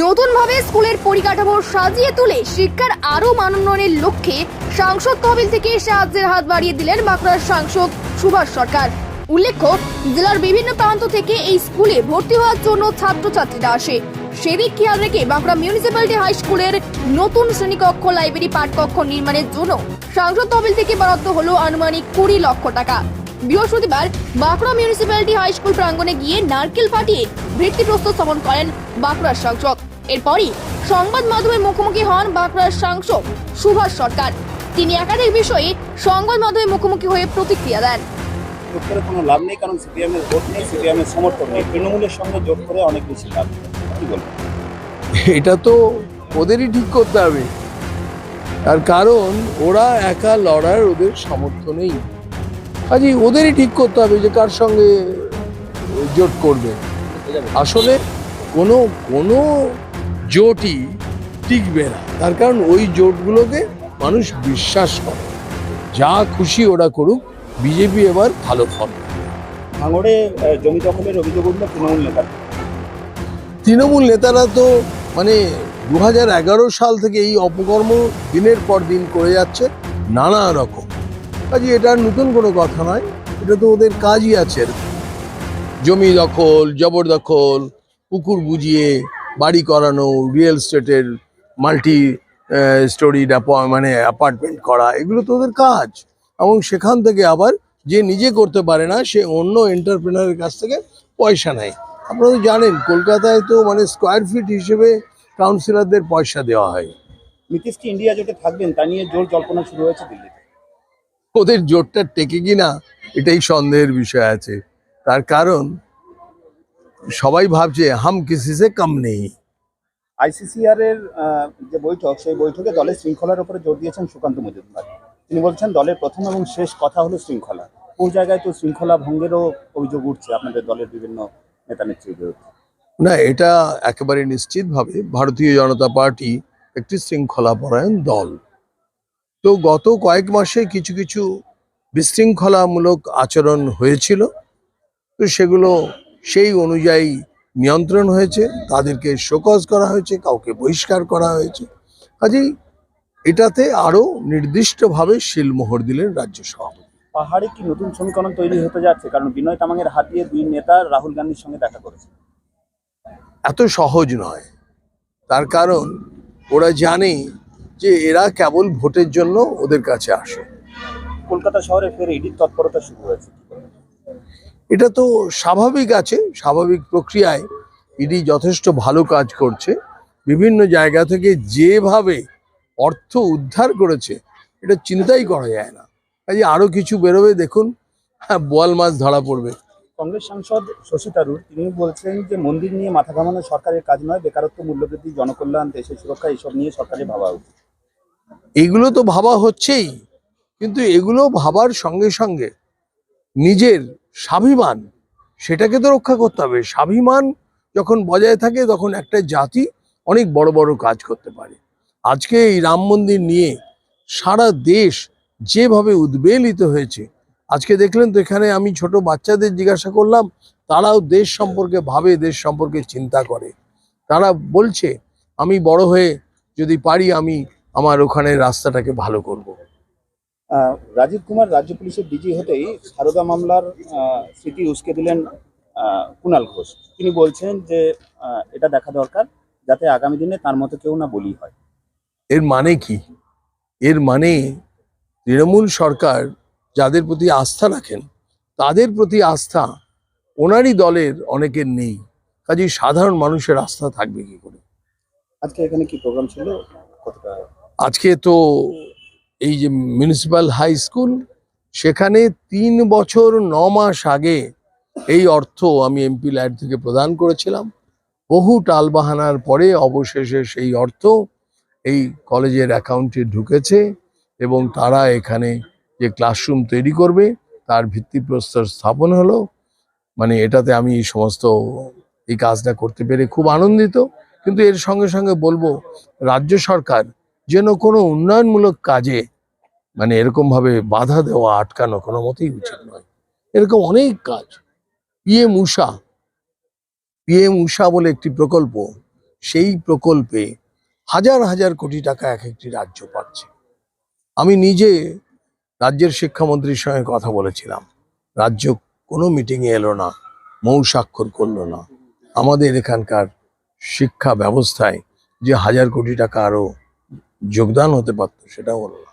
নতুনভাবে স্কুলের পরিকাঠামো সাজিয়ে তুলে শিক্ষার আরও মানোন্নয়নের লক্ষ্যে সাংসদ তহবিল থেকে সাহায্যের হাত বাড়িয়ে দিলেন বাঁকুড়ার সাংসদ সুভাষ সরকার। উল্লেখ্য, জেলার বিভিন্ন প্রান্ত থেকে এই স্কুলে ভর্তি হওয়ার জন্য ছাত্রছাত্রীরা আসে। সেদিক খেয়াল রেখে বাঁকুড়া মিউনিসিপ্যালিটি হাই স্কুলের নতুন শ্রেণীকক্ষ লাইব্রেরি পাঠকক্ষ নির্মাণের জন্য সাংসদ তহবিল থেকে বরাদ্দ হলো আনুমানিক কুড়ি লক্ষ টাকা। বৃহস্পতিবার বাঁকুড়া মিউনিসিপ্যালিটি হাই স্কুল প্রাঙ্গণে গিয়ে নারকেল ফাটিয়ে ভিত্তিপ্রস্তর স্থাপন করেন বাঁকুড়ার সাংসদ। এরপরই সংবাদ মাধ্যমের মুখোমুখি হন বাঁকুড়ার সাংসদ সুভাষ সরকার। তিনি একাধিক বিষয়ে সংবাদ মাধ্যমের মুখোমুখি হয়ে প্রতিক্রিয়া দেন। করে কোনো লাভ নেই কারণ সিপিএম এর ভোট নেই সিপিএম এর সমর্থন নেই। তৃণমূলের সঙ্গে জোট করে অনেক বেশি লাভ কি বলবেন? এটা তো ওদেরই ঠিক করতে হবে। তার কারণ ওরা একা লড়ার ওদের সামর্থ্য নেই। কাজে ওদেরই ঠিক করতে হবে যে কার সঙ্গে জোট করবে। আসলে কোনো কোনো জোটই টিকবে না। তার কারণ ওই জোটগুলোকে মানুষ বিশ্বাস করে। যা খুশি ওরা করুক বিজেপি এবার ভালো ফল ভাঙড়ে জমি দখলের অভিযোগ উঠল তৃণমূল নেতার। তৃণমূল নেতারা তো মানে দু হাজার এগারো সাল থেকে এই অপকর্ম দিনের পর দিন করে যাচ্ছে নানা রকম। কাজে, এটা নতুন কোনো কথা নয়, এটা তো ওদের কাজই আছে জমি দখল জবরদখল পুকুর বুঝিয়ে বাড়ি করানো রিয়েল এস্টেটের মাল্টি স্টোরি মানে অ্যাপার্টমেন্ট করা, এগুলো তো ওদের কাজ। এবং সেখান থেকে আবার যে নিজে করতে পারে না, সে অন্য এন্টারপ্রেনারের কাছ থেকে পয়সা নেয়। আপনারা তো জানেন, কলকাতায় তো মানে স্কোয়ার ফিট হিসেবে কাউন্সিলরদের পয়সা দেওয়া হয়। নীতিশ কি ইন্ডিয়া জোটে থাকবেন? তা নিয়ে জোর জল্পনা শুরু হয়েছে দিল্লিতে। ওদের জোরটা টেকে কিনা এটাই সন্দেহের বিষয় আছে। তার কারণ সবাই ভাবছে হাম কিসি সে কম নেই। আইসিসিআর এর যে বৈঠক সেই বৈঠকে দলের শৃঙ্খলার উপরে জোর দিয়েছেন সুকান্ত মজুমদার। তিনি বলছেন দলের প্রথম এবং শেষ কথা হলো শৃঙ্খলা। কোন জায়গায় তো শৃঙ্খলা ভঙ্গেরও অভিযোগ উঠছে আপনাদের দলের বিভিন্ন নেতা নেত্রীর বিরুদ্ধে? না এটা একেবারে নিশ্চিতভাবে ভারতীয় জনতা পার্টি একটি শৃঙ্খলাপরায়ণ দল। তো গত কয়েক মাসে কিছু কিছু বিশৃঙ্খলামূলক আচরণ হয়েছিল। তো সেগুলো সেই অনুযায়ী নিয়ন্ত্রণ হয়েছে তাদেরকে শোকজ করা হয়েছে কাউকে বহিষ্কার করা হয়েছে। কাজেই এটাতে আরও নির্দিষ্টভাবে শিলমোহর দিলেন রাজ্য সভাপতি। পাহাড়ে কি নতুন সমীকরণ তৈরি হতে যাচ্ছে? কারণ বিনয় তামাংয়ের হাত দিয়ে দুই নেতা রাহুল গান্ধীর সঙ্গে দেখা করেছে। এত সহজ নয়। তার কারণ ওরা জানে যে এরা কেবল ভোটের জন্য ওদের কাছে আসে। কলকাতা শহরে ফের ইডির তৎপরতা শুরু হয়েছে এটা তো স্বাভাবিক আছে স্বাভাবিক প্রক্রিয়ায় ইডি যথেষ্ট ভালো কাজ করছে। বিভিন্ন জায়গা থেকে যেভাবে অর্থ উদ্ধার করেছে এটা চিন্তাই করা যায় না। কাজে আরও কিছু বেরোবে দেখুন হ্যাঁ বোয়াল মাছ ধরা পড়বে। কংগ্রেস সাংসদ শশী থারুর তিনি বলছেন যে মন্দির নিয়ে মাথা ঘামানো সরকারের কাজ নয় বেকারত্ব মূল্যবৃদ্ধি জনকল্যাণ দেশের সুরক্ষা এসব নিয়ে সরকারের ভাবা উচিত। এগুলো তো ভাবা হচ্ছেই, কিন্তু এগুলো ভাবার সঙ্গে সঙ্গে নিজের স্বাভিমান সেটাকে তো রক্ষা করতে হবে। স্বাভিমান যখন বজায় থাকে তখন একটা জাতি অনেক বড় বড় কাজ করতে পারে। আজকে এই রাম মন্দির নিয়ে সারা দেশ যেভাবে উদ্বেলিত হয়েছে, আজকে দেখলেন তো এখানে আমি ছোট বাচ্চাদের জিজ্ঞাসা করলাম, তারাও দেশ সম্পর্কে ভাবে, দেশ সম্পর্কে চিন্তা করে। তারা বলছে, আমি বড় হয়ে যদি পারি আমি আমার ওখানে রাস্তাটাকে ভালো করব। রাজীব কুমার রাজ্য পুলিশের ডিজি হতেই সারদা মামলার স্মৃতি উস্কে দিলেন কুণাল ঘোষ। তিনি বলছেন যে এটা দেখা দরকার যাতে আগামী দিনে তার মতো কেউ না বলি হয়। এর মানে কি? এর মানে তৃণমূল সরকার যাদের প্রতি আস্থা রাখেন তাদের প্রতি আস্থা ওনারই দলের অনেকের নেই। কাজেই সাধারণ মানুষের আস্থা থাকবে কি করে? আজকে এখানে কি প্রোগ্রাম ছিল? কতটা আজকে তো এই যে মিউনিসিপ্যাল হাই স্কুল সেখানে তিন বছর ন মাস আগে এই অর্থ আমি এমপি ল্যাড থেকে প্রদান করেছিলাম। বহু টালবাহানার পরে অবশেষে সেই অর্থ এই কলেজের অ্যাকাউন্টে ঢুকেছে এবং তারা এখানে যে ক্লাসরুম তৈরি করবে, তার ভিত্তিপ্রস্তর স্থাপন হলো। মানে এটাতে আমি সমস্ত এই কাজটা করতে পেরে খুব আনন্দিত। কিন্তু এর সঙ্গে সঙ্গে বলব, রাজ্য সরকার যেন কোনো উন্নয়নমূলক কাজে মানে এরকম ভাবে বাধা দেওয়া, আটকানো কোনো মতেই উচিত নয়। এরকম অনেক কাজ। পিএম উষা পিএম উষা বলে একটি প্রকল্প, সেই প্রকল্পে হাজার হাজার কোটি টাকা এক একটি রাজ্য পাচ্ছে। আমি নিজে রাজ্যের শিক্ষামন্ত্রীর সঙ্গে কথা বলেছিলাম। রাজ্য কোনো মিটিংয়ে এলো না, মৌ স্বাক্ষর করল না। আমাদের এখানকার শিক্ষা ব্যবস্থায় যে হাজার কোটি টাকা আরও যোগদান হতে পারতো সেটাও হলো না।